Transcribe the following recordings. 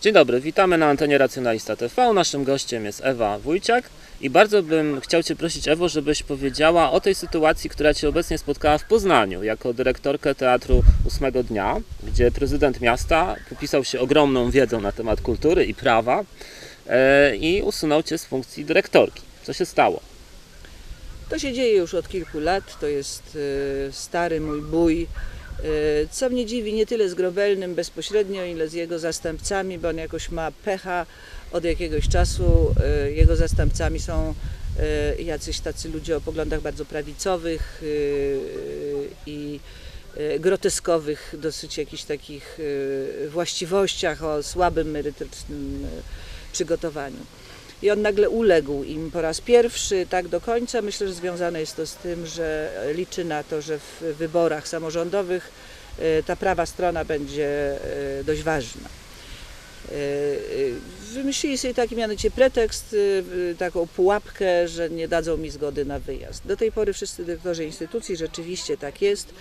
Dzień dobry, witamy na antenie Racjonalista TV. Naszym gościem jest Ewa Wójciak i bardzo bym chciał Cię prosić, Ewo, żebyś powiedziała o tej sytuacji, która Cię obecnie spotkała w Poznaniu jako dyrektorkę Teatru Ósmego Dnia, gdzie prezydent miasta popisał się ogromną wiedzą na temat kultury i prawa e, i usunął Cię z funkcji dyrektorki. Co się stało? To się dzieje już od kilku lat, to jest e, stary mój bój. E, Co mnie dziwi, nie tyle z Grobelnym bezpośrednio, ile z jego zastępcami, bo on jakoś ma pecha od jakiegoś czasu. E, Jego zastępcami są e, jacyś tacy ludzie o poglądach bardzo prawicowych i groteskowych, dosyć jakichś takich właściwościach o słabym merytorycznym przygotowaniu. I on nagle uległ im po raz pierwszy, tak do końca. Myślę, że związane jest to z tym, że liczy na to, że w wyborach samorządowych e, ta prawa strona będzie e, dość ważna. E, Wymyślili sobie taki mianowicie pretekst, taką pułapkę, że nie dadzą mi zgody na wyjazd. Do tej pory wszyscy dyrektorzy instytucji, rzeczywiście tak jest,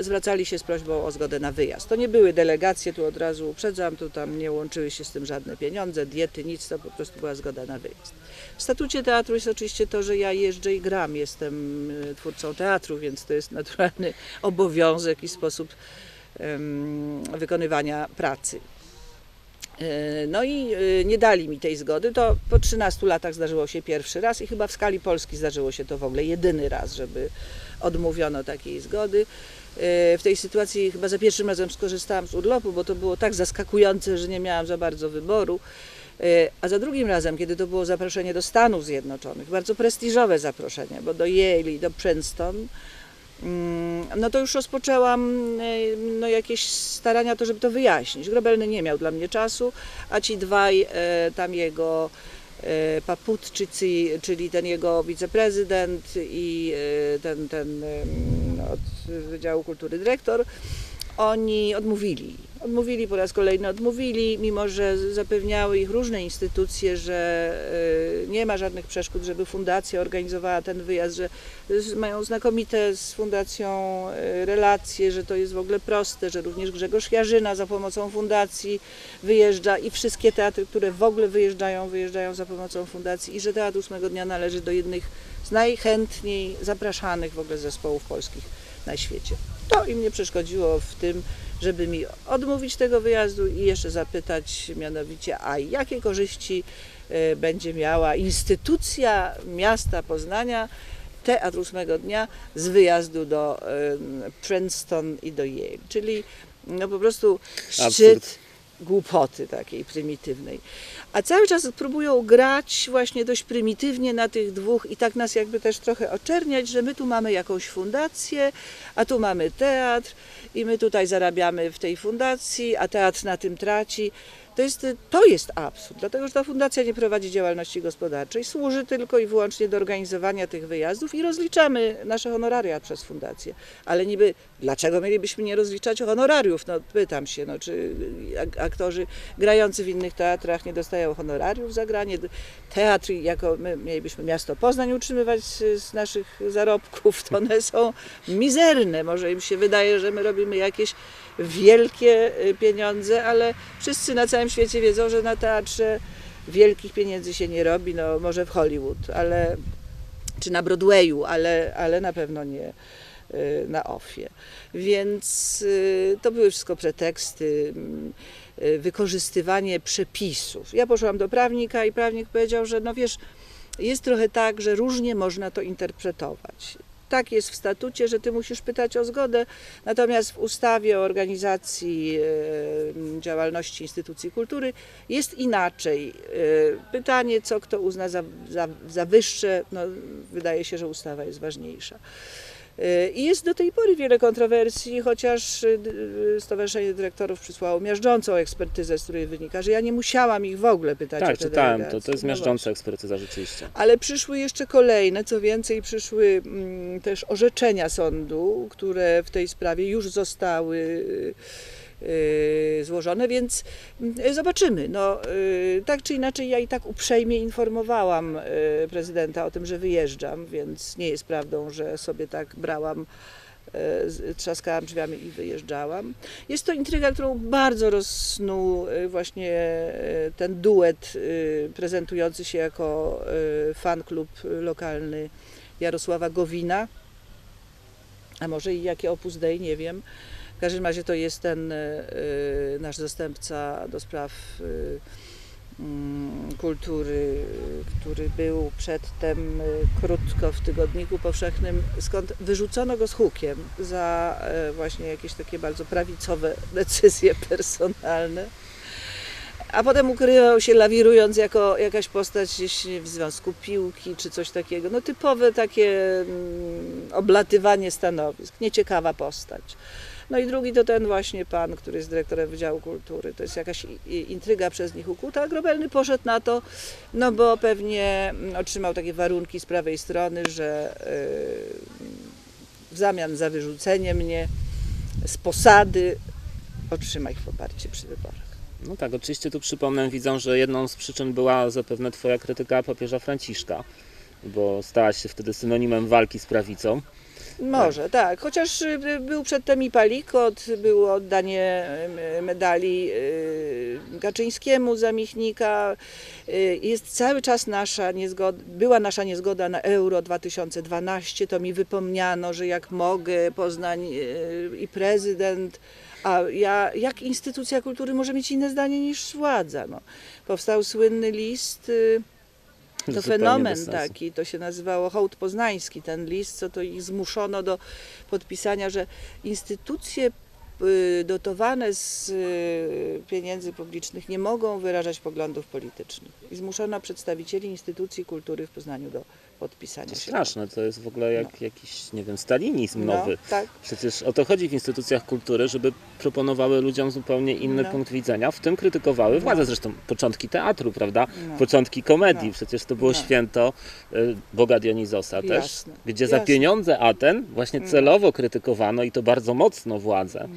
zwracali się z prośbą o zgodę na wyjazd. To nie były delegacje, tu od razu uprzedzam, tu tam nie łączyły się z tym żadne pieniądze, diety, nic, to po prostu była zgoda na wyjazd. W statucie teatru jest oczywiście to, że ja jeżdżę i gram, jestem e, twórcą teatru, więc to jest naturalny obowiązek i sposób em, wykonywania pracy. E, No i e, nie dali mi tej zgody. To po 13 latach zdarzyło się pierwszy raz i chyba w skali Polski zdarzyło się to w ogóle jedyny raz, żeby odmówiono takiej zgody. E, W tej sytuacji chyba za pierwszym razem skorzystałam z urlopu, bo to było tak zaskakujące, że nie miałam za bardzo wyboru. A za drugim razem, kiedy to było zaproszenie do Stanów Zjednoczonych, bardzo prestiżowe zaproszenie, bo do Yale do Princeton, no to już rozpoczęłam e, no, jakieś starania to, żeby to wyjaśnić. Grobelny nie miał dla mnie czasu, a ci dwaj, e, tam jego e, Paputczycy, czyli ten jego wiceprezydent i ten, ten od Wydziału Kultury dyrektor, oni odmówili. Odmówili po raz kolejny, odmówili, mimo że zapewniały ich różne instytucje, że e, nie ma żadnych przeszkód, żeby fundacja organizowała ten wyjazd, że mają znakomite z fundacją e, relacje, że to jest w ogóle proste, że również Grzegorz Jarzyna za pomocą fundacji wyjeżdża i wszystkie teatry, które w ogóle wyjeżdżają, wyjeżdżają za pomocą fundacji i że Teatr Ósmego Dnia należy do jednych z najchętniej zapraszanych w ogóle zespołów polskich na świecie. To im nie przeszkodziło w tym, żeby mi odmówić tego wyjazdu i jeszcze zapytać mianowicie, a jakie korzyści e, będzie miała instytucja miasta Poznania, Teatr Ósmego Dnia z wyjazdu do Princeton i do Yale, czyli no po prostu szczyt Absurd. Głupoty takiej prymitywnej. A cały czas próbują grać właśnie dość prymitywnie na tych dwóch i tak nas jakby też trochę oczerniać, że my tu mamy jakąś fundację, a tu mamy teatr i my tutaj zarabiamy w tej fundacji, a teatr na tym traci. To jest, to jest absurd, dlatego że ta fundacja nie prowadzi działalności gospodarczej, służy tylko i wyłącznie do organizowania tych wyjazdów i rozliczamy nasze honoraria przez fundację. Ale niby, dlaczego mielibyśmy nie rozliczać honorariów? No pytam się, no, czy ak- aktorzy grający w innych teatrach nie dostają honorariów za granie? Teatr, jako my mielibyśmy miasto Poznań utrzymywać z naszych zarobków, to one są mizerne. Może im się wydaje, że my robimy jakieś wielkie y, pieniądze, ale wszyscy na całym świecie wiedzą, że na teatrze wielkich pieniędzy się nie robi, no może w Hollywood, ale czy na Broadwayu, ale, ale na pewno nie y, na OFie. Więc y, to były wszystko preteksty, mm, wykorzystywanie przepisów. Ja poszłam do prawnika i prawnik powiedział, że no wiesz, jest trochę tak, że różnie można to interpretować. Tak jest w statucie, że ty musisz pytać o zgodę, natomiast w ustawie o organizacji działalności instytucji kultury jest inaczej. E, Pytanie, co kto uzna za, za, za wyższe, no, wydaje się, że ustawa jest ważniejsza. I jest do tej pory wiele kontrowersji, chociaż d- e, Stowarzyszenie Dyrektorów przysłało miażdżącą ekspertyzę, z której wynika, że ja nie musiałam ich w ogóle pytać o Tak, te czytałem to, delegacje. to jest No miażdżąca ekspertyza rzeczywiście. ale przyszły jeszcze kolejne, co więcej, przyszły mm, też orzeczenia sądu, które w tej sprawie już zostały y, y, złożone, więc y, zobaczymy. No, y, tak czy inaczej, ja i tak uprzejmie informowałam y, prezydenta o tym, że wyjeżdżam, więc nie jest prawdą, że sobie tak brałam trzaskałam drzwiami i wyjeżdżałam. Jest to intryga, którą bardzo rozsnuł właśnie ten duet prezentujący się jako fan klub lokalny Jarosława Gowina, a może i jakie Opus Dei, nie wiem. W każdym razie to jest ten e, e, nasz zastępca do spraw e, mm, kultury, który był przedtem krótko w Tygodniku Powszechnym, skąd wyrzucono go z hukiem za właśnie jakieś takie bardzo prawicowe decyzje personalne. A potem ukrywał się lawirując jako jakaś postać w związku piłki czy coś takiego. No typowe takie mm, oblatywanie stanowisk, nieciekawa postać. No i drugi to ten właśnie pan, który jest dyrektorem Wydziału Kultury. To jest jakaś intryga przez nich ukuta. Grobelny poszedł na to, no bo pewnie mm, otrzymał takie warunki z prawej strony, że yy, w zamian za wyrzucenie mnie z posady otrzyma ich poparcie przy wyborach. No tak, oczywiście tu przypomnę widzom, że jedną z przyczyn była zapewne Twoja krytyka papieża Franciszka, bo stałaś się wtedy synonimem walki z prawicą. Może, tak. Chociaż y, był przedtem i palikot, było oddanie y, medali y, Kaczyńskiemu za Michnika. Y, Jest cały czas nasza niezgoda, była nasza niezgoda na Euro 2012. To mi wypomniano, że jak mogę, Poznań y, i prezydent, a ja, jak instytucja kultury może mieć inne zdanie niż władza? No. Powstał słynny list. To fenomen taki, to się nazywało hołd poznański, ten list, co to ich zmuszono do podpisania, że instytucje y, dotowane z y, pieniędzy publicznych nie mogą wyrażać poglądów politycznych. I zmuszono przedstawicieli instytucji kultury w Poznaniu do podpisania To się. straszne, to jest w ogóle jak jakiś, nie wiem, stalinizm No, nowy. tak. Przecież o to chodzi w instytucjach kultury, żeby proponowały ludziom zupełnie inny No. punkt widzenia, w tym krytykowały władzę. Zresztą początki teatru, prawda? No. Początki komedii. No. Przecież to było No. święto y, Boga Dionizosa też, Jasne, gdzie za jasne. pieniądze Aten właśnie No. celowo krytykowano i to bardzo mocno władzę.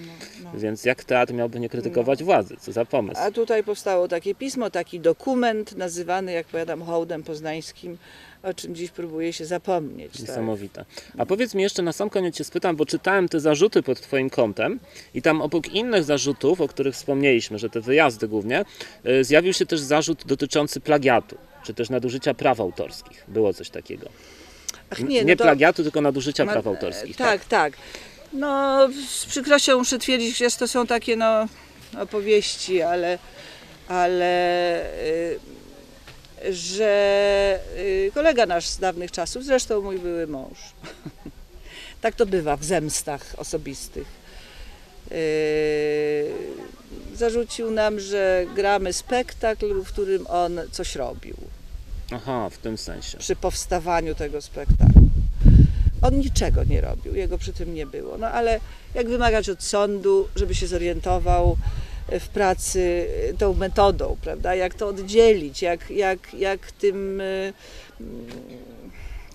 No, no. Więc jak teatr miałby nie krytykować władzy? Co za pomysł? A tutaj powstało takie pismo, taki dokument nazywany, jak powiadam, hołdem poznańskim, o czym dziś próbuje się zapomnieć. Tak? Niesamowite. A powiedz mi jeszcze na sam koniec cię spytam, bo czytałem te zarzuty pod twoim kątem i tam obok innych zarzutów, o których wspomnieliśmy, że te wyjazdy głównie, y, zjawił się też zarzut dotyczący plagiatu, czy też nadużycia praw autorskich. Było coś takiego. Ach, Nie, nie, no to- plagiatu, tylko nadużycia Ma- praw autorskich. Tak, tak. No, z przykrością muszę twierdzić, że to są takie no, opowieści, ale, ale y, że y, kolega nasz z dawnych czasów, zresztą mój były mąż, tak to bywa w zemstach osobistych, y, zarzucił nam, że gramy spektakl, w którym on coś robił Aha, w tym sensie. przy powstawaniu tego spektaklu. On niczego nie robił, jego przy tym nie było. No ale jak wymagać od sądu, żeby się zorientował w pracy tą metodą, prawda? Jak to oddzielić, jak, jak, jak tym. y, mm,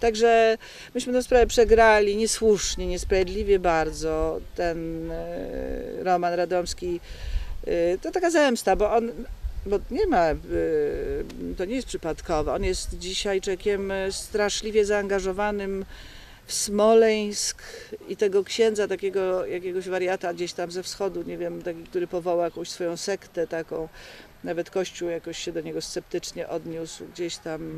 Także myśmy tę sprawę przegrali niesłusznie, niesprawiedliwie bardzo. Ten Roman Radomski to taka zemsta, bo on bo nie ma, to nie jest przypadkowe. On jest dzisiaj człowiekiem straszliwie zaangażowanym w Smoleńsk i tego księdza, takiego jakiegoś wariata gdzieś tam ze wschodu, nie wiem, taki, który powołał jakąś swoją sektę taką, nawet Kościół jakoś się do niego sceptycznie odniósł, gdzieś tam,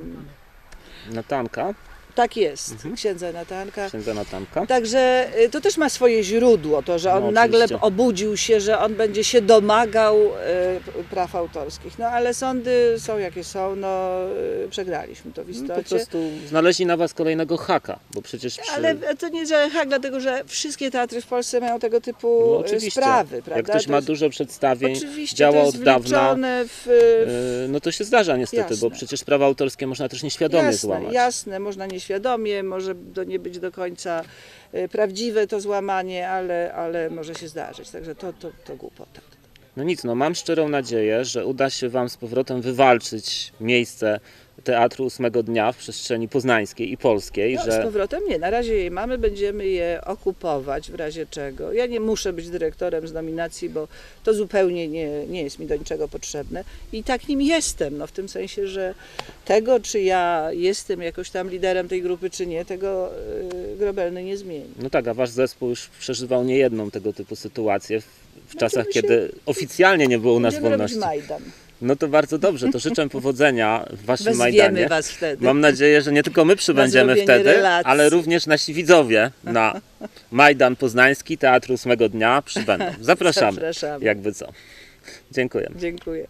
Natanka, tak jest, Mhm. księdza Natanka. księdza Natanka. Także y, to też ma swoje źródło, to, że on No, nagle obudził się, że on będzie się domagał y, praw autorskich. No ale sądy są jakie są, no y, przegraliśmy to w No, po istocie. prostu znaleźli na was kolejnego haka, bo przecież przy... Ale to nie że hak, dlatego że wszystkie teatry w Polsce mają tego typu no, oczywiście. sprawy, prawda? Jak ktoś To ma dużo przedstawień, Oczywiście działa od dawna, w, No to się zdarza niestety, bo Jasne. przecież prawa autorskie można też nieświadomie jasne, złamać. jasne, można nieświadomie, może to nie być do końca y, prawdziwe to złamanie, ale, ale może się zdarzyć. Także to, to, to głupota. No nic, no mam szczerą nadzieję, że uda się Wam z powrotem wywalczyć miejsce teatru ósmego dnia w przestrzeni poznańskiej i polskiej, No, Z że powrotem nie. Na razie jej mamy, będziemy je okupować w razie czego. Ja nie muszę być dyrektorem z nominacji, bo to zupełnie nie, nie jest mi do niczego potrzebne. I tak nim jestem, no w tym sensie, że tego, czy ja jestem jakoś tam liderem tej grupy, czy nie, tego y, Grobelny nie zmieni. No tak, a wasz zespół już przeżywał niejedną tego typu sytuację w, w czasach, Będziemy się- kiedy oficjalnie nie było u nas wolności. Majdan. No to bardzo dobrze, to życzę powodzenia w waszym Wezwiemy Majdanie. was wtedy. Mam nadzieję, że nie tylko my przybędziemy wtedy, relacji. ale również nasi widzowie na Majdan Poznański Teatru ósmego dnia przybędą. Zapraszamy, Zapraszamy. jakby co. Dziękuję. Dziękuję.